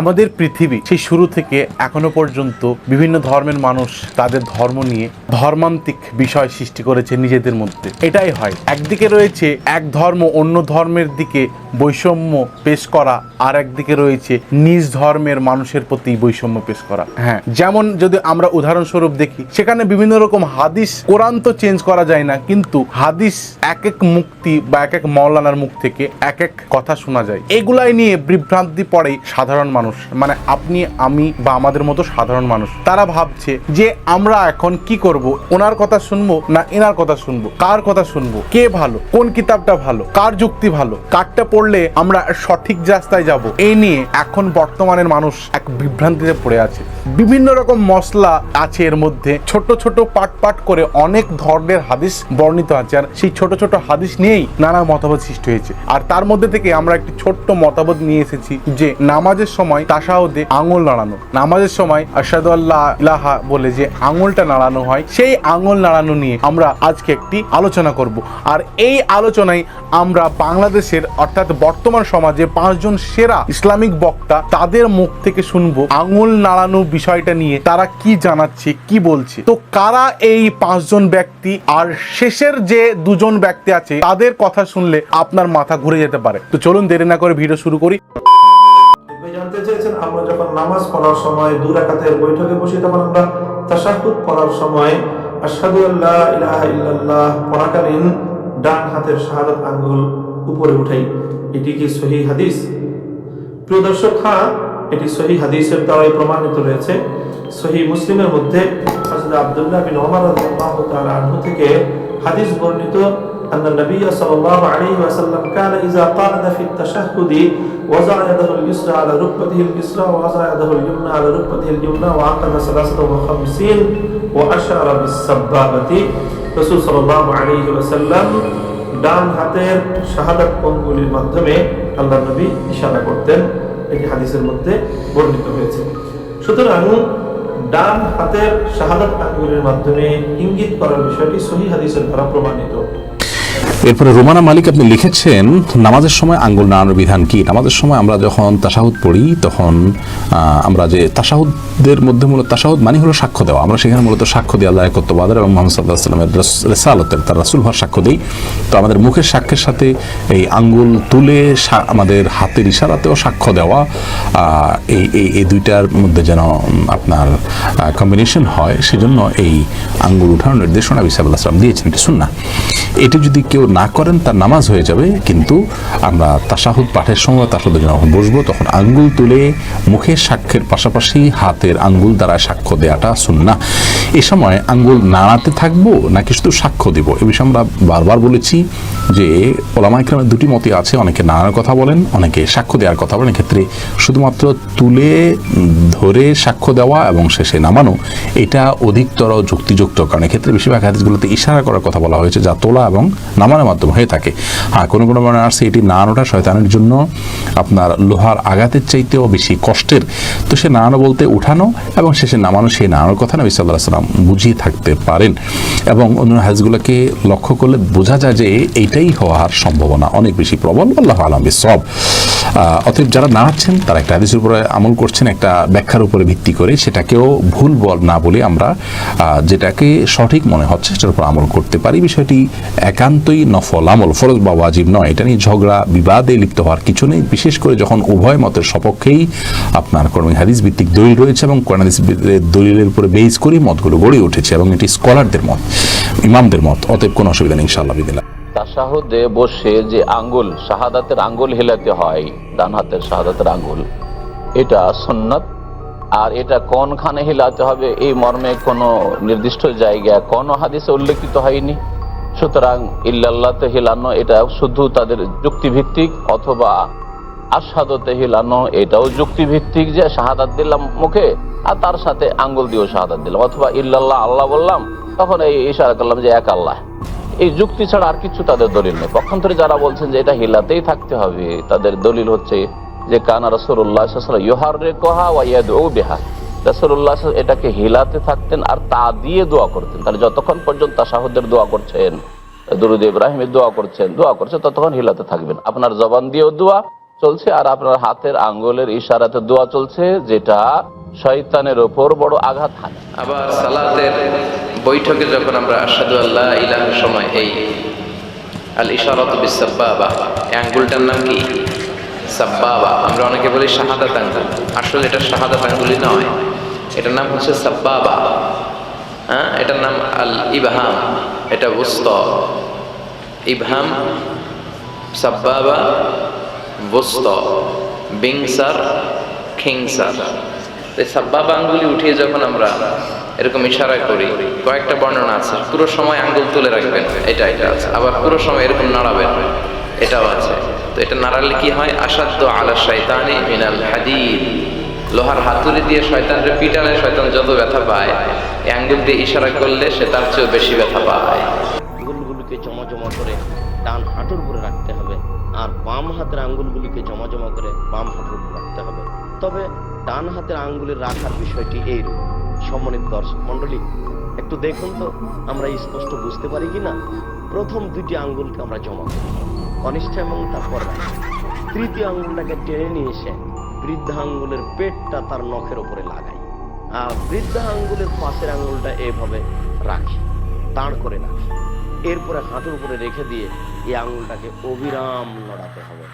আমাদের পৃথিবী সেই শুরু থেকে এখনও পর্যন্ত বিভিন্ন ধর্মের মানুষ তাদের ধর্ম নিয়ে ধর্মান্তিক বিষয় সৃষ্টি করেছে নিজেদের মধ্যে। এটাই হয়। একদিকে রয়েছে এক ধর্ম, অন্য ধর্মের দিকে বৈষম্য পেশ করা, আর একদিকে রয়েছে নিজ ধর্মের মানুষের প্রতি বৈষম্য পেশ করা। হ্যাঁ যেমন যদি আমরা উদাহরণস্বরূপ দেখি, সেখানে বিভিন্ন রকম হাদিস, কোরআন তো চেঞ্জ করা যায় না, কিন্তু হাদিস এক এক মুক্তি বা এক এক মৌলানার মুখ থেকে এক এক কথা শোনা যায়। এগুলাই নিয়ে বিভ্রান্তি পড়ে সাধারণ মানুষ। মানে আপনি, আমি বা আমাদের মতো সাধারণ মানুষ, তারা ভাবছে যে আমরা এখন কি করব? ওনার কথা শুনব না এনার কথা শুনব? কার কথা শুনব? কে ভালো? কোন কিতাবটা ভালো? কার যুক্তি ভালো? কারটা পড়লে আমরা সঠিক রাস্তায় যাব? এই নিয়ে এখন বর্তমানের মানুষ এক বিভ্রান্তিতে পড়ে আছে। বিভিন্ন রকম মশলা আছে এর মধ্যে। ছোট ছোট, পাট পাট করে অনেক ধরনের হাদিস বর্ণিত আছে। আর সেই ছোট ছোট হাদিস নিয়েই নানা মতবাদ সৃষ্টি হয়েছে। আর তার মধ্যে থেকে আমরা একটি ছোট্ট মতবাদ নিয়ে এসেছি যে, নামাজের সময় তাসাউদে আঙুল নাড়ানো। নামাজের সময় আল্লাহ ইলাহা বলে যে আঙুলটা নাড়ানো হয়, সেই আঙুল নাড়ানো নিয়ে আমরা আজকে একটি আলোচনা করব। আর এই আলোচনায় আমরা বাংলাদেশের অর্থাৎ বর্তমান সমাজে পাঁচজন সেরা ইসলামিক বক্তা তাদের মুখ থেকে শুনব, আঙুল নাড়ানো বিষয়টা নিয়ে তারা কি জানাচ্ছে, কি বলছে। তো কারা এই পাঁচজন ব্যক্তি আর শেষের যে দুজন ব্যক্তি আছে তাদের কথা শুনলে আপনার মাথা ঘুরে যেতে পারে। তো চলুন দেরি না করে ভিডিও শুরু করি। জানতে চেয়েছেন, আমরা যখন নামাজ পড়ার সময় দু রাকাতের বৈঠকে বসি, তখন আমরা তাশাহুদ পড়ার সময় আশহাদু আল্লাহ ইলাহা ইল্লাল্লাহ পড়াকালীন ডান হাতের শাহাদাত আঙ্গুল উপরে উঠাই। এটি কি সহি হাদিস? প্রিয় দর্শক হ্যাঁ এটি সহি হাদিসের দ্বারাই প্রমাণিত রয়েছে সহি মুসলিমের মধ্যে হযরত আব্দুল্লাহ বিন ওমর রাদিয়াল্লাহু থেকে হাদিস বর্ণিত أن النبي صلى الله عليه وسلم كان إذا قعد في التشهد وضع يده اليسرى على ركبته اليسرى ووضع يده اليمنى على ركبته اليمنى وعقد ثلاثة وخمسين وأشار بالسبابة رسول صلى الله عليه وسلم ডান হাতের শাহাদাত অঙ্গুলির মাধ্যমে আল্লাহ নবী ইশারা করতেন এটি হাদিসের মধ্যে বর্ণিত হয়েছে সুতরাং ডান হাতের শাহাদাত আঙ্গুলের মাধ্যমে ইঙ্গিত করার বিষয়টি সহি হাদিসের দ্বারা প্রমাণিত এরপরে রোমানা মালিক আপনি লিখেছেন, নামাজের সময় আঙ্গুল নাড়ানোর বিধান কি? নামাজের সময় আমরা যখন তাসাহুদ পড়ি, তখন আমরা যে তাসাহুদের মধ্যে মূলত তাসাহুদ মানে হলো সাক্ষ্য দেওয়া। আমরা সেখানে মূলত সাক্ষ্য দিই আল্লাহ একত্ববাদের এবং মোহাম্মদ সাল্লাহ সাল্লামের রেসালতের, তার রাসুল ভার সাক্ষ্য দিই। তো আমাদের মুখের সাক্ষ্যের সাথে এই আঙ্গুল তুলে আমাদের হাতের ইশারাতেও সাক্ষ্য দেওয়া এই এই এই দুইটার মধ্যে যেন আপনার কম্বিনেশন হয়, সেজন্য এই আঙ্গুল উঠানোর নির্দেশনা বিসাবুল্লাহ সাল্লাম দিয়েছেন। এটি শুন না এটি যদি কেউ না করেন, তার নামাজ হয়ে যাবে। কিন্তু আমরা তাসাহুদ পাঠের সময় তাসাহুদে যখন বসবো, তখন আঙ্গুল তুলে মুখের সাক্ষ্যের পাশাপাশি হাতের আঙ্গুল দ্বারা সাক্ষ্য দেওয়াটা সুন্না এ সময় আঙ্গুল নাড়াতে থাকব নাকি শুধু সাক্ষ্য দিব? এ বিষয়ে আমরা বারবার বলেছি যে ওলামাইক্রামের দুটি মতই আছে। অনেকে নাড়ানোর কথা বলেন, অনেকে সাক্ষ্য দেওয়ার কথা বলেন। এক্ষেত্রে শুধুমাত্র তুলে ধরে সাক্ষ্য দেওয়া এবং শেষে নামানো, এটা অধিকতর যুক্তিযুক্ত। কারণ এক্ষেত্রে বেশিরভাগ হাদিসগুলোতে ইশারা করার কথা বলা হয়েছে, যা তোলা এবং নামানোর মাধ্যমে হয়ে থাকে। হ্যাঁ কোনো কোনো মনে আসছে এটি নাড়ানোটা শয়তানের জন্য আপনার লোহার আঘাতের চাইতেও বেশি কষ্টের। তো সে নাড়ানো বলতে উঠানো এবং শেষে নামানো সেই নাড়ানোর কথা নবী সাল্লাহ সাল্লাম বুঝিয়ে থাকতে পারেন। এবং অন্য হাজগুলোকে লক্ষ্য করলে বোঝা যায় যে এইটাই হওয়ার সম্ভাবনা অনেক বেশি প্রবল। আল্লাহ আলম সব অতএব যারা নাড়াচ্ছেন, তারা একটা হাদিসের উপরে আমল করছেন, একটা ব্যাখ্যার উপরে ভিত্তি করে সেটাকেও ভুল বল না বলে আমরা যেটাকে সঠিক মনে হচ্ছে সেটার উপর আমল করতে পারি। বিষয়টি একান্তই নফল আমল, ফরজ বা ওয়াজিব নয়। এটা নিয়ে ঝগড়া, বিবাদে লিপ্ত হওয়ার কিছু নেই। বিশেষ করে যখন উভয় মতের সপক্ষেই আপনার কর্মী হাদিস ভিত্তিক দলিল রয়েছে এবং কোরআন হাদিস ভিত্তিক দলিলের উপরে বেস করেই মতগুলো গড়ে উঠেছে এবং এটি স্কলারদের মত, ইমামদের মত। অতএব কোনো অসুবিধা নেই, ইনশাআল্লাহ বিদিল্লাহ তাসাহুদে বসে যে আঙ্গুল, শাহাদাতের আঙ্গুল হেলাতে হয়, ডান হাতের শাহাদাতের আঙ্গুল, এটা সুন্নত। আর এটা কোনখানে হিলাতে হবে, এই মর্মে কোনো নির্দিষ্ট জায়গা কোন হাদিসে উল্লেখিত হয়নি। সুতরাং ইল্লাল্লাহতে হিলানো, এটা শুধু তাদের যুক্তিভিত্তিক অথবা আসাদতে হিলানো, এটাও যুক্তিভিত্তিক যে শাহাদাত দিলাম মুখে, আর তার সাথে আঙ্গুল দিয়েও শাহাদাত দিলাম। অথবা ইল্লাল্লাহ, আল্লাহ বললাম, তখন এই ইশারা করলাম যে এক আল্লাহ। এই যুক্তি ছাড়া আর কিছু তাদের দলিল নেই। পক্ষান্তরে যারা বলছেন যে এটা হিলাতেই থাকতে হবে, তাদের দলিল হচ্ছে যে, কানা রসুল্লাহ ইহার রে কহা ও বেহা। এটাকে হিলাতে থাকতেন আর তা দিয়ে দোয়া করতেন। তাহলে যতক্ষণ পর্যন্ত তাসাহুদের দোয়া করছেন, দুরুদ ইব্রাহিমের দোয়া করছেন দোয়া করছেন, ততক্ষণ হিলাতে থাকবেন। আপনার জবান দিয়েও দোয়া চলছে আর আপনার হাতের আঙ্গুলের ইশারাতে দোয়া চলছে, যেটা শয়তানের ওপর বড় আঘাত হানে। আবার সালাতের বৈঠকে যখন আমরা আসাদু আল্লাহ ইলাহের সময় এই আল ইশারত বিসাব্বাবা এই আঙ্গুলটার নাম কি? সাব্বাবা। আমরা অনেকে বলি শাহাদাত আঙ্গুল। আসলে এটা শাহাদাত আঙ্গুলি নয়। এটার নাম হচ্ছে সাব্বাবা। হ্যাঁ? এটার নাম আল ইবহাম এটা উস্ত। ইবহাম, সাব্বাবা বুস্ত বিংসার, খিংসার। এই সাব্বাবা আঙ্গুলি উঠিয়ে যখন আমরা এরকম ইশারা করি। কয়েকটা বর্ণনা আছে। পুরো সময় আঙ্গুল তুলে রাখবেন। এটা এটা আছে। আবার পুরো সময় এরকম নাড়াবেন। এটাও আছে। তো এটা নাড়ালে কি হয়? আসাধ্য আলা শয়তানি মিনাল হাদিদ। লোহার হাতুড়ি দিয়ে শয়তানরে পিটালে শয়তান যত ব্যথা পায় আঙ্গুল দিয়ে ইশারা করলে সে তার চেয়েও বেশি ব্যথা পায়। আঙ্গুলগুলিকে জমা জমা করে ডান হাঁটুর উপরে রাখতে হবে আর বাম হাতের আঙ্গুলগুলিকে জমা জমা করে বাম হাঁটুর উপরে রাখতে হবে। তবে ডান হাতের আঙ্গুলের রাখার বিষয়টি এইরূপ। সম্মানিত দর্শক মন্ডলী একটু দেখুন তো, আমরা স্পষ্ট বুঝতে পারি কি না? প্রথম দুটি আঙ্গুলকে আমরা জমা করি, কনিষ্ঠ এবং তারপর তৃতীয় আঙ্গুলটাকে টেনে নিয়ে এসে বৃদ্ধা আঙ্গুলের পেটটা তার নখের উপরে লাগাই। আর বৃদ্ধা আঙ্গুলের পাশের আঙ্গুলটা এভাবে রাখি দাঁড় করে রাখি। এরপরে হাঁটুর উপরে রেখে দিয়ে এই আঙুলটাকে অবিরাম লড়াতে হবে।